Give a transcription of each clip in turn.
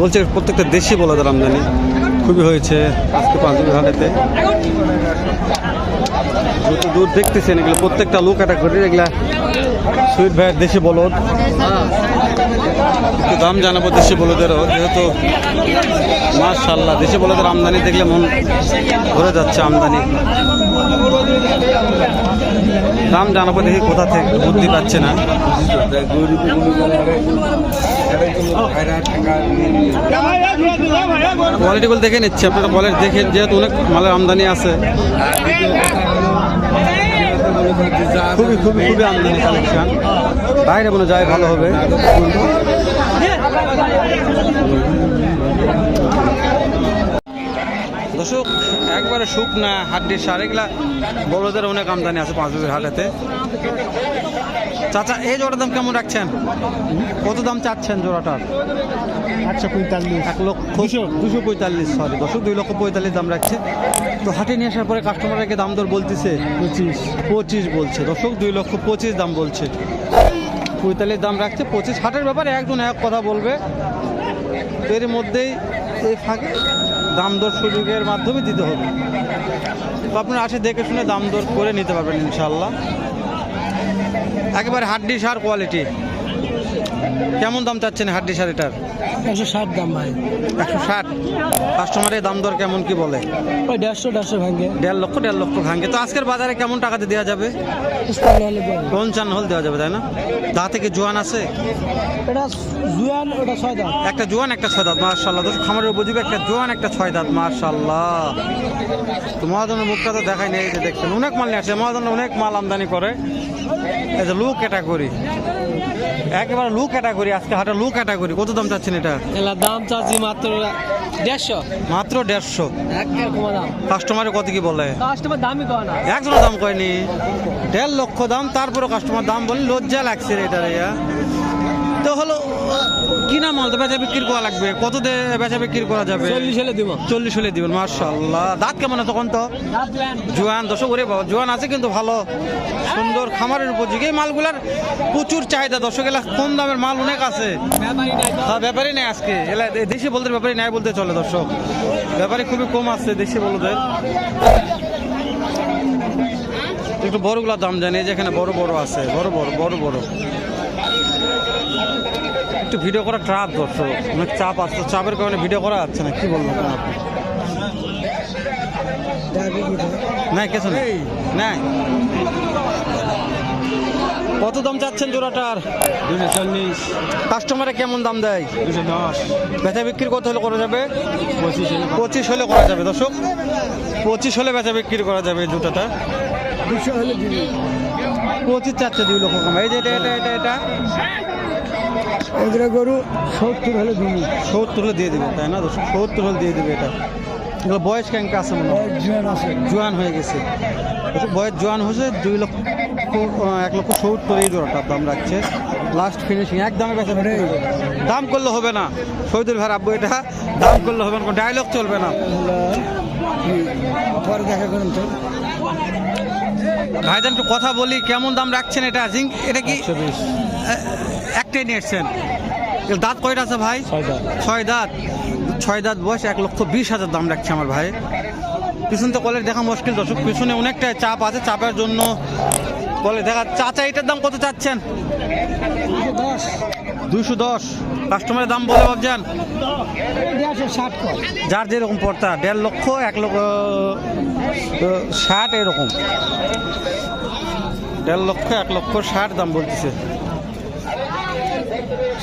বলছে প্রত্যেকটা দেশি বলাদের আমদানি। খুবই হয়েছে আজকে পাঁচ হাটেতে দূর দেখতেছেন এগুলো, প্রত্যেকটা লোক একটা করে এগুলা সুইট ভাইয়ের দেশি বলদ। একটু দাম জানাব দেশি বলদেরও যেহেতু মাশাল্লাহ দেশি বলদের আমদানি দেখলে মন ভরে যাচ্ছে আমদানি। দাম জানাব দেখি কোথা থেকে বুদ্ধি পাচ্ছে না। কোয়ালিটিগুলো দেখে নিচ্ছে, আপনারা বলের দেখে যেহেতু অনেক মালের আমদানি আছে। খুবই খুবই খুবই আমদানি কালেকশন বাইরে কোনো যায় ভালো হবে। দর্শক, একবারে শুকনা হাড্ডির সার, এগুলা বড়দের অনেক আমদানি আছে পাঁচ বিঘের হাটেতে। চাচা এই জোড়ার দাম কেমন রাখছেন? কত দাম চাচ্ছেন জোড়াটার? একশো পঁয়তাল্লিশ। এক লক্ষ দুশো। পঁয়তাল্লিশ সরি দর্শক দুই লক্ষ পঁয়তাল্লিশ দাম রাখছে। তো হাটে নিয়ে আসার পরে কাস্টমারকে দাম দর বলতেছে? পঁচিশ। পঁচিশ বলছে। দশক দুই লক্ষ পঁচিশ দাম বলছে। পঁয়তাল্লিশ দাম রাখছে। পঁচিশ হাটের ব্যাপারে একজন এক কথা বলবে। এর মধ্যেই এই ফাঁকে দাম দর সুযোগের মাধ্যমে দিতে হবে। তো আপনারা আসে দেখে শুনে দাম দর করে নিতে পারবেন ইনশাল্লাহ একেবারে হাড্ডি সার কোয়ালিটি কেমন দাম চাচ্ছেন হাড্ডি সার এটার? একশো ষাট দাম ভাই। একশো ষাট? কাস্টমারের দাম দর কেমন কি বলে? ওই দেড়শো দেড়শো ভাঙ্গে দেড় লক্ষ দেড় লক্ষ ভাঙে। তো আজকের বাজারে কেমন টাকাতে দেওয়া যাবে? পঞ্চান্ন হল দেওয়া যাবে তাই না? দা থেকে জোয়ান আছে? এটা জুয়ান ওটা ছয় দাম একটা জোয়ান একটা ছয় দাঁত মার্শাল্লাহ দোষ খামারের উপযোগী একটা জোয়ান একটা ছয় দাঁত মার্শাল্লাহ তো মহাজনের মুখটা তো দেখাই নেই যে দেখছেন অনেক মাল নিয়ে আসে মহাজন অনেক মাল আমদানি করে। এই যে লু ক্যাটাগরি। একেবারে লু ক্যাটাগরি আজকে হাটে লু ক্যাটাগরি। কত দাম চাচ্ছেন এটা? এলা দাম চাচ্ছি মাত্র দেড়শো। মাত্র দেড়শো। একের দাম। কাস্টমারে কত কি বলে? কাস্টমার দামই কয় না। একজনের দাম কয়নি? দেড় লক্ষ দাম তারপরে কাস্টমার দাম বলে লজ্জা লাগছে এটা তো হলো কিনা মাল? তো বেচা বিক্রি করা লাগবে? কত দে বেচা বিক্রি করা যাবে? চল্লিশ হলে দিব। চল্লিশ হলে দিবেন মার্শাল্লাহ দাঁত কেমন তখন তো? জোয়ান দশ ওরে বাবা জোয়ান আছে কিন্তু ভালো। সুন্দর খামারের উপযোগী। এই মালগুলার প্রচুর চাহিদা। দর্শক এলা কম দামের মাল অনেক আছে। হ্যাঁ ব্যাপারই নেই আজকে। এলা দেশি বলতে ব্যাপারই নাই বলতে চলে দর্শক। ব্যাপারে খুবই কম আছে দেশি বলদের। একটু বড়গুলা দাম জানি এই যে বড় বড় আছে। বড় বড় বড় বড়। একটু ভিডিও করা ট্রাপ ধরছো অনেক চাপ আসছে চাপের কারণে ভিডিও করা যাচ্ছে না কি বলব আপনি নাই কিছু নেই। নাই। কত দাম চাচ্ছেন জোড়াটার? দুশো চল্লিশ। কাস্টমারে কেমন দাম দেয়? দুশো দশ। বেচা বিক্রি কত হলে করা যাবে? পঁচিশ হলে পঁচিশ হলে করা যাবে দর্শক। পঁচিশ হলে বেচা বিক্রি করা যাবে জুতাটা। দুশো হলে পঁচিশ চাচ্ছে দুই লক্ষ কম। এই যে এটা এটা এটা এটা। এগুলো গরু সত্তর হলে দিবি। সত্তর হলে দিয়ে দেবে তাই না সত্তর হলে দিয়ে দেবে এটা। এগুলো বয়স ক্যাঙ্কা আছে মনে হয়? জুয়ান আছে। জোয়ান হয়ে গেছে। বয়স জোয়ান হয়েছে দুই লক্ষ এক লক্ষ সত্তর এই জোড়াটার দাম রাখছে। লাস্ট ফিনিশিং বেচা বিক্রি দাম করলে হবে না। শহীদুল ভাই আব্বু এটা দাম করলে হবে না ডায়লগ চলবে না। পরে দেখা করুন তো? ভাইজান একটু কথা বলি কেমন দাম রাখছেন এটা? জিঙ্ক এটা কি একটাই নিয়ে এসছেন। দাঁত কয়টা আছে ভাই? ছয় দাঁত। ছয় দাঁত। বয়স এক লক্ষ বিশ হাজার দাম রাখছে আমার ভাই। পিছন তো কলের দেখা মুশকিল দর্শক। পিছনে অনেকটা চাপ আছে চাপের জন্য বলে দেখা চাচা এটার দাম কত চাচ্ছেন? দশ দুইশো দশ। কাস্টমারের দাম বলে ভাবছেন? যার যেরকম পড়তা দেড় লক্ষ এক লক্ষ ষাট এরকম। দেড় লক্ষ এক লক্ষ ষাট দাম বলতেছে।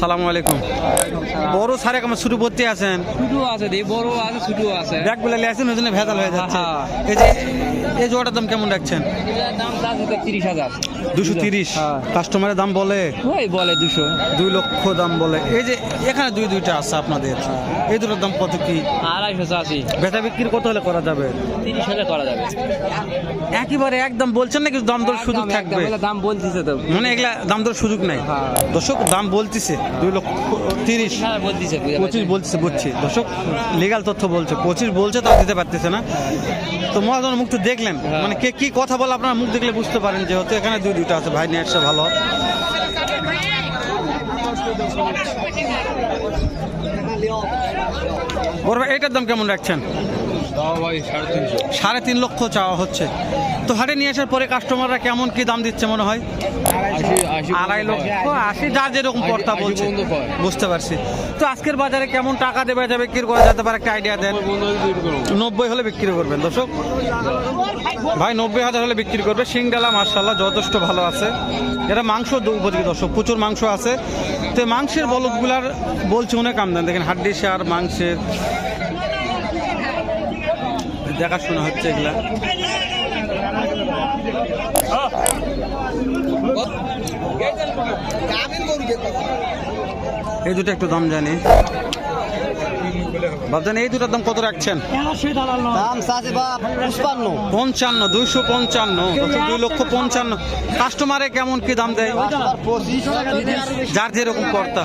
সালামু আলাইকুম। বড় সারে আমার শুরু করতে আছেন? ছোট আছে দি বড় আছে ছোট আছে। ব্যাগ বলে আছেন ওই জন্য ভেজাল হয়ে যাচ্ছে। হ্যাঁ। এই যে এই জোড়াটার দাম কেমন রাখছেন? দাম চাচ্ছে তিরিশ হাজার। দুশো তিরিশ। হ্যাঁ। কাস্টমারের দাম বলে? ওই বলে দুশো। দুই লক্ষ দাম বলে। এই যে এখানে দুই দুইটা আছে আপনাদের। এই দুটোর দাম কত কি? আড়াইশো চাষি বেচা বিক্রি কত হলে করা যাবে? তিরিশ হলে করা যাবে। একেবারে একদম বলছেন নাকি দাম দর একদম, থাকবে। দাম বলতেছে তো। মানে এগুলা দাম দর সুযোগ নাই। দর্শক দাম বলতেছে দুই লক্ষ তিরিশ হ্যাঁ বলতেছে পঁচিশ। বলছে বুঝছি দর্শক লিগাল তথ্য বলছে পঁচিশ বলছে তাও দিতে পারতেছে না তো মহাজন মুখ তো দেখলেন হ্যাঁ। মানে কে কি কথা বলে আপনার মুখ দেখলে বুঝতে পারেন যেহেতু এখানে দুই দুটো আছে ভাই নিয়ে আসছে ভালো বড় ভাই এটার দাম কেমন রাখছেন সাড়ে তিন লক্ষ চাওয়া হচ্ছে। তো হাটে নিয়ে আসার পরে কাস্টমাররা কেমন কি দাম দিচ্ছে মনে হয়? আড়াই লক্ষ আশি যার যেরকম কর্তা বলছে। বুঝতে পারছি। তো আজকের বাজারে কেমন টাকা দেবে যাবে কি করা যেতে পারে একটা আইডিয়া দেন। নব্বই হলে বিক্রি করবেন দর্শক। ভাই নব্বই হাজার হলে বিক্রি করবে। সিংডালা মার্শাল্লাহ যথেষ্ট ভালো আছে। এটা মাংস উপযোগী দর্শক প্রচুর মাংস আছে। তো মাংসের বলদগুলার বলছে অনেক আমদানি দেখেন হাড্ডি সার মাংসের দেখাশোনা হচ্ছে এগুলা। এই দুটো একটু দাম জানি। ভাবছেন এই দুটোর দাম কত রাখছেন? দাম চাষি বা পঞ্চান্ন দুইশো পঞ্চান্ন দুই লক্ষ পঞ্চান্ন। কাস্টমারে কেমন কি দাম দেয়? যার যেরকম কর্তা।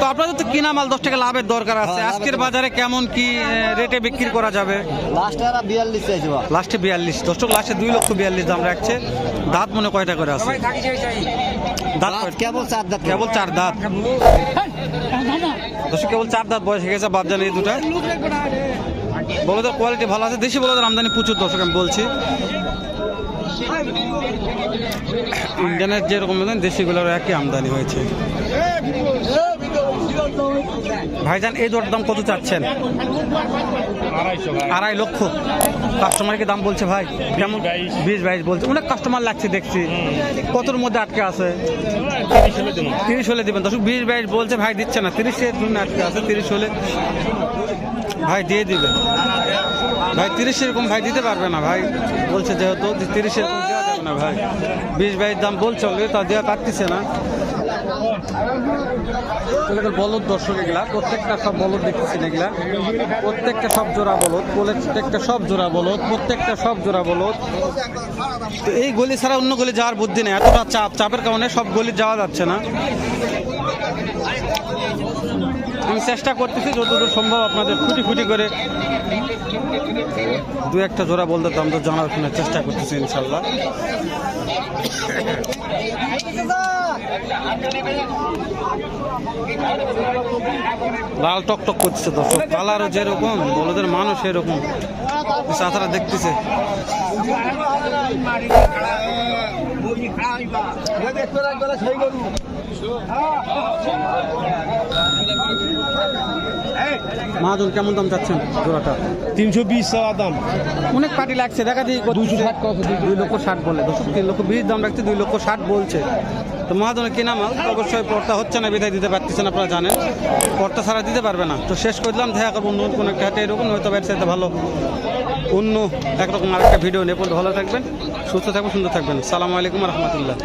তো আপনাদের তো কিনা মাল দশ টাকা লাভের দরকার আছে। হ্যাঁ, আজকের বাজারে কেমন কি রেটে বিক্রি করা যাবে? লাস্ট বিয়াল্লিশ বিয়াল্লিশ। দর্শক লাস্টে দুই লক্ষ বিয়াল্লিশ দাম রাখছে। দাঁত মনে কয়টা করে আছে? দাঁত কেবল চার দাঁত কেবল চার দাঁত। দর্শক, কেবল চার দাঁত বয়স হয়ে গেছে এই দুটা। বলদের কোয়ালিটি ভালো আছে? দেশি বলদের আমদানি প্রচুর দর্শক, আমি বলছি। ইন্ডিয়ানের যেরকম দেশিগুলোর একই আমদানি হয়েছে। ভাইজান এই দর দাম কত চাচ্ছেন? আড়াই লক্ষ। কাস্টমারকে দাম বলছে ভাই। কেমন? বিশ বাইশ বলছে। অনেক কাস্টমার লাগছে দেখছি। কতর মধ্যে আটকে আছে? তিরিশ হলে দিবেন। দর্শক বিশ বাইশ বলছে ভাই দিচ্ছে না। তিরিশের জন্য আটকে আছে তিরিশ হলে। ভাই দিয়ে দিবে। ভাই তিরিশ এরকম ভাই দিতে পারবে না ভাই। বলছে যেহেতু তিরিশ এরকম দেওয়া যাবে না ভাই। বিশ বাইশ দাম বলছে তা দেওয়া কাটতেছে না। বলদ দর্শক এগুলা। প্রত্যেকটা সব বলদ দেখতেছেন এগুলা। প্রত্যেকটা সব জোড়া বলদ, প্রত্যেকটা সব জোড়া বলদ, প্রত্যেকটা সব জোড়া বলদ। তো এই গলি ছাড়া অন্য গলি যাওয়ার বুদ্ধি নেই, এতটা চাপ। চাপের কারণে সব গলি যাওয়া যাচ্ছে না। আমি চেষ্টা করতেছি যতদূর সম্ভব আপনাদের খুঁটি খুঁটি করে দু একটা জোড়া বলতে তো জানার শোনার চেষ্টা করতেছি ইনশাল্লাহ। লাল টক টক করছে দর্শক। কালারও যেরকম বলদের মানুষ এরকম চাতারা দেখতেছে। মাহাজন কেমন দাম চাচ্ছেন জোড়াটা? তিনশো বিশ দাম। অনেক পার্টি লাগছে দেখা দিয়ে দুশো ষাট দুই লক্ষ ষাট বলে। দর্শক তিন লক্ষ বিশ দাম রাখছে দুই লক্ষ ষাট বলছে। তো মহাজনের কিনা মাল অবশ্যই পর্তা হচ্ছে না বিদায় দিতে পারতেছেন আপনারা জানেন। পর্তা ছাড়া দিতে পারবে না। তো শেষ করে দিলাম দেখা করব অন্য কোনো একটা হাটে এরকম হয়তো এর সাথে ভালো অন্য একরকম আরেকটা ভিডিও নেই ভালো থাকবেন সুস্থ থাকবেন সুন্দর থাকবেন। সালামু আলাইকুম রহমতুল্লাহ।